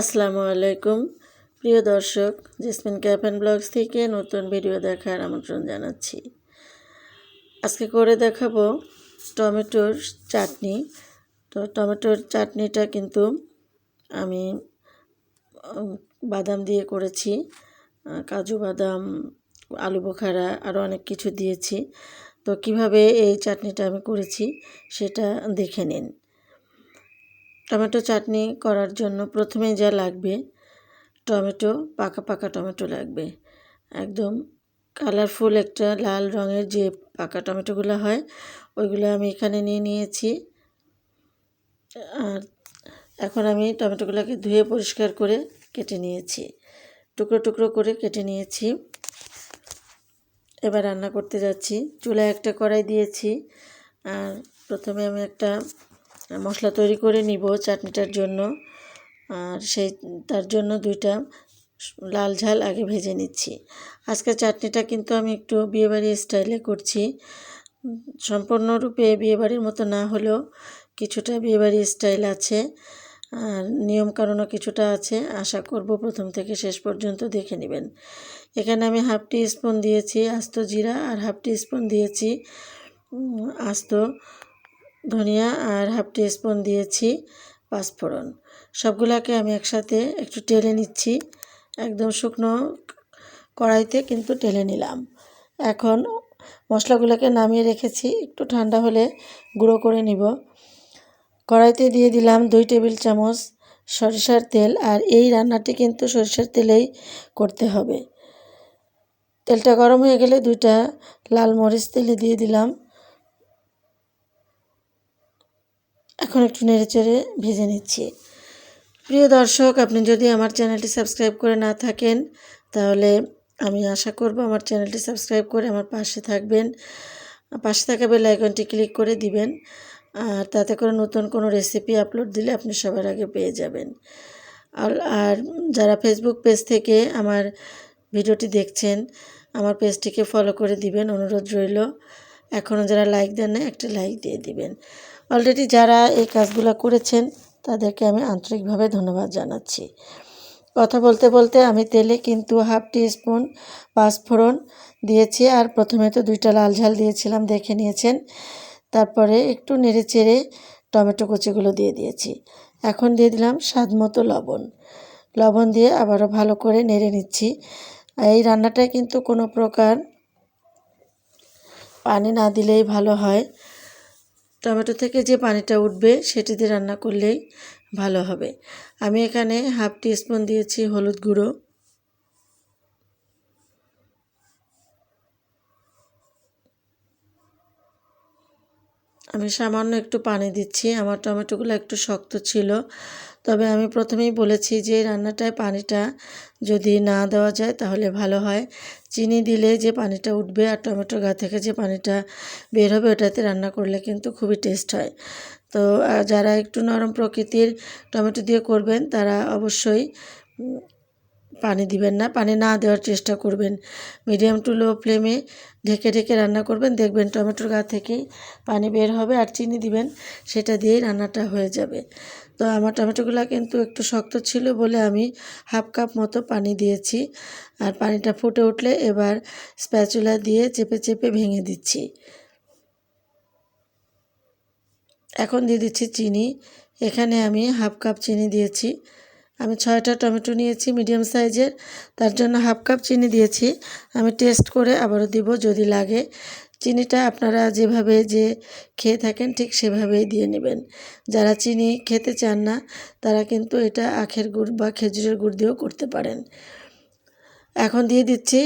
আসসালামু আলাইকুম। প্রিয় দর্শক, জেসমিন ক্যাপ ব্লগস থেকে নতুন ভিডিও দেখার আমন্ত্রণ জানাচ্ছি। আজকে করে দেখাবো টমেটোর চাটনি। তো টমেটোর চাটনিটা কিন্তু আমি বাদাম দিয়ে করেছি কাজু বাদাম, আলু বোখারা আরও অনেক কিছু দিয়েছি। তো কীভাবে এই চাটনিটা আমি করেছি সেটা দেখে নিন। টমেটো চাটনি করার জন্য প্রথমে যা লাগবে, টমেটো, পাকা পাকা টমেটো লাগবে। একদম কালারফুল একটা লাল রঙের যে পাকা টমেটোগুলো হয়, ওইগুলো আমি এখানে নিয়ে নিয়েছি। আর এখন আমি টমেটোগুলোকে ধুয়ে পরিষ্কার করে কেটে নিয়েছি। টুকরো টুকরো করে কেটে নিয়েছি। এবার রান্না করতে যাচ্ছি। চুলায় একটা কড়াই দিয়েছি। আর প্রথমে আমি একটা মশলা তৈরি করে নিব চাটনিটার জন্য। আর সেই, তার জন্য দুইটা লাল ঝাল আগে ভেজে নিচ্ছি। আজকে চাটনিটা কিন্তু আমি একটু বিয়েবাড়ি স্টাইলে করছি। সম্পূর্ণরূপে বিয়েবাড়ির মতো না হলেও কিছুটা বিয়েবাড়ি স্টাইল আছে। আর নিয়মকানুনও কিছুটা আছে। আশা করব প্রথম থেকে শেষ পর্যন্ত দেখে নেবেন। এখানে আমি হাফ টি স্পুন দিয়েছি আস্ত জিরা আর হাফ টি স্পুন দিয়েছি আস্ত ধনিয়া আর হাফ টি স্পুন দিয়েছি পাঁচফোড়ন। সবগুলাকে আমি একসাথে একটু টেলে নিচ্ছি। একদম শুকনো কড়াইতে কিন্তু টেলে নিলাম। এখন মশলাগুলোকে নামিয়ে রেখেছি। একটু ঠান্ডা হলে গুঁড়ো করে নিব। কড়াইতে দিয়ে দিলাম দুই টেবিল চামচ সরিষার তেল আর এই রান্নাটি কিন্তু সরিষার তেলেই করতে হবে। তেলটা গরম হয়ে গেলে দুইটা লাল মরিচ তেলে দিয়ে দিলাম। এখন একটু নেড়েচেড়ে ভেজে নিচ্ছি। প্রিয় দর্শক, আপনি যদি আমার চ্যানেলটি সাবস্ক্রাইব করে না থাকেন, তাহলে আমি আশা করব আমার চ্যানেলটি সাবস্ক্রাইব করে আমার পাশে থাকবেন। পাশে থাকা বেল আইকনটি ক্লিক করে দিবেন, আর তাতে করে নতুন কোনো রেসিপি আপলোড দিলে আপনি সবার আগে পেয়ে যাবেন। আর আর যারা ফেসবুক পেজ থেকে আমার ভিডিওটি দেখছেন, আমার পেজটিকে ফলো করে দিবেন, অনুরোধ রইল। এখনও যারা লাইক দেন না একটা লাইক দিয়ে দিবেন। অলরেডি যারা এই কাজগুলো করেছেন, তাদেরকে আমি আন্তরিকভাবে ধন্যবাদ জানাচ্ছি। কথা বলতে বলতে আমি তেলে কিন্তু হাফ টি স্পুন পাঁচফোড়ন দিয়েছি আর প্রথমে তো দুইটা লাল ঝাল দিয়েছিলাম, দেখে নিয়েছেন। তারপরে একটু নেড়ে চেড়ে টমেটো কুচিগুলো দিয়ে দিয়েছি। এখন দিয়ে দিলাম স্বাদ মতো লবণ। লবণ দিয়ে আবারও ভালো করে নেড়ে নিচ্ছি। এই রান্নাটায় কিন্তু কোনো প্রকার পানি না দিলেই ভালো হয়। টমেটো থেকে যে পানিটা উঠবে সেটি দিয়ে রান্না করলেই ভালো হবে। আমি এখানে হাফ টি স্পুন দিয়েছি হলুদ গুঁড়ো। আমি সামান্য একটু পানি দিচ্ছি। আমার টমেটোগুলো একটু শক্ত ছিল। তবে আমি প্রথমেই বলেছি যে, রান্নাটায় পানিটা যদি না দেওয়া যায় তাহলে ভালো হয়। চিনি দিলে যে পানিটা উঠবে আর টমেটোর গা থেকে যে পানিটা বের হবে ওটাতে রান্না করলে কিন্তু খুবই টেস্ট হয়। তো যারা একটু নরম প্রকৃতির টমেটো দিয়ে করবেন তারা অবশ্যই পানি দিবেন না, পানি না দেওয়ার চেষ্টা করবেন। মিডিয়াম টু লো ফ্লেমে ঢেকে ঢেকে রান্না করবেন। দেখবেন টমেটোর গা থেকেই পানি বের হবে আর চিনি দিবেন, সেটা দিয়েই রান্নাটা হয়ে যাবে। তো আমার টমেটোগুলো কিন্তু একটু শক্ত ছিল বলে আমি হাফ কাপ মতো পানি দিয়েছি। আর পানিটা ফুটে উঠলে এবার স্প্যাচুলা দিয়ে চেপে চেপে ভেঙে দিচ্ছি। এখন দিয়ে দিচ্ছি চিনি। এখানে আমি হাফ কাপ চিনি দিয়েছি। আমি ছয়টা টমেটো নিয়েছি, মিডিয়াম সাইজের। তার জন্য হাফ কাপ চিনি দিয়েছি। আমি টেস্ট করে আবারও দিব, যদি লাগে। চিনিটা আপনারা যেভাবে যে খেয়ে থাকেন, ঠিক সেভাবেই দিয়ে নেবেন। যারা চিনি খেতে চান না, তারা কিন্তু এটা আখের গুড় বা খেজুরের গুড় দিয়েও করতে পারেন। এখন দিয়ে দিচ্ছি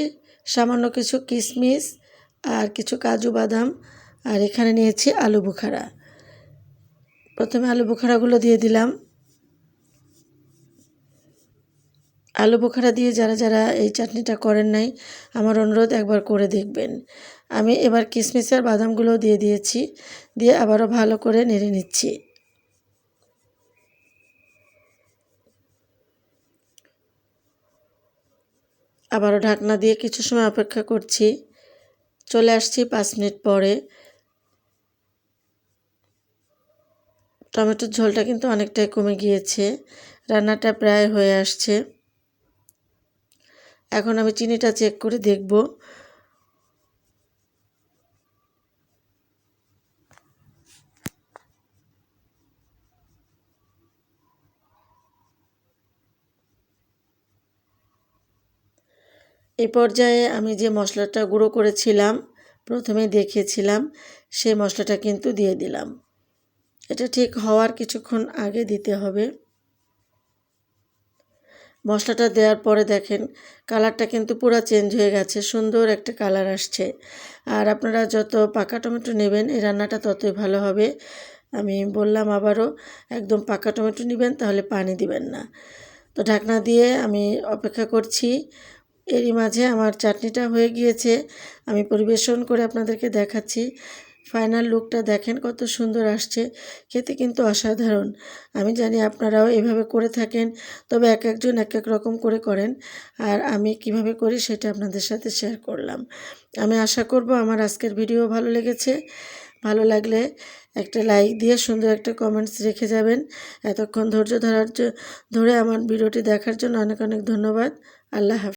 সামান্য কিছু কিশমিশ আর কিছু কাজু বাদাম। আর এখানে নিয়েছি আলু বুখারা। প্রথমে আলু বুখারাগুলো দিয়ে দিলাম। আলু বোখারা দিয়ে যারা যারা এই চাটনিটা করেন নাই, আমার অনুরোধ একবার করে দেখবেন। আমি এবার কিশমিশ আর বাদামগুলো দিয়ে দিয়েছি, দিয়ে আবারও ভালো করে নেড়ে নিচ্ছি। আবারও ঢাকনা দিয়ে কিছু সময় অপেক্ষা করছি। চলে আসছি পাঁচ মিনিট পরে। টমেটোর ঝোলটা কিন্তু অনেকটাই কমে গিয়েছে, রান্নাটা প্রায় হয়ে আসছে। এখন আমি চিনিটা চেক করে দেখব। এ পর্যায়ে আমি যে মশলাটা গুঁড়ো করেছিলাম, প্রথমে দেখিয়েছিলাম সেই মশলাটা কিন্তু দিয়ে দিলাম। এটা ঠিক হওয়ার কিছুক্ষণ আগে দিতে হবে। মশলাটা দেওয়ার পরে দেখেন, কালারটা কিন্তু পুরো চেঞ্জ হয়ে গেছে, সুন্দর একটা কালার আসছে। আর আপনারা যত পাকা টমেটো নেবেন, এই রান্নাটা ততই ভালো হবে। আমি বললাম আবারও, একদম পাকা টমেটো নেবেন, তাহলে পানি দিবেন না। তো ঢাকনা দিয়ে আমি অপেক্ষা করছি। এরই মাঝে আমার চাটনিটা হয়ে গিয়েছে, আমি পরিবেশন করে আপনাদেরকে দেখাচ্ছি। ফাইনাল লুকটা দেখেন কত সুন্দর আসছে। খেতে কিন্তু অসাধারণ। আমি জানি আপনারাও এভাবে করে থাকেন, তবে এক একজন এক এক রকম করে করেন আর আমি কীভাবে করি সেটা আপনাদের সাথে শেয়ার করলাম। আমি আশা করব আমার আজকের ভিডিও ভালো লেগেছে। ভালো লাগলে একটা লাইক দিয়ে সুন্দর একটা কমেন্টস রেখে যাবেন। এতক্ষণ ধৈর্য ধরার ধরে আমার ভিডিওটি দেখার জন্য অনেক অনেক ধন্যবাদ। আল্লাহ হাফিজ।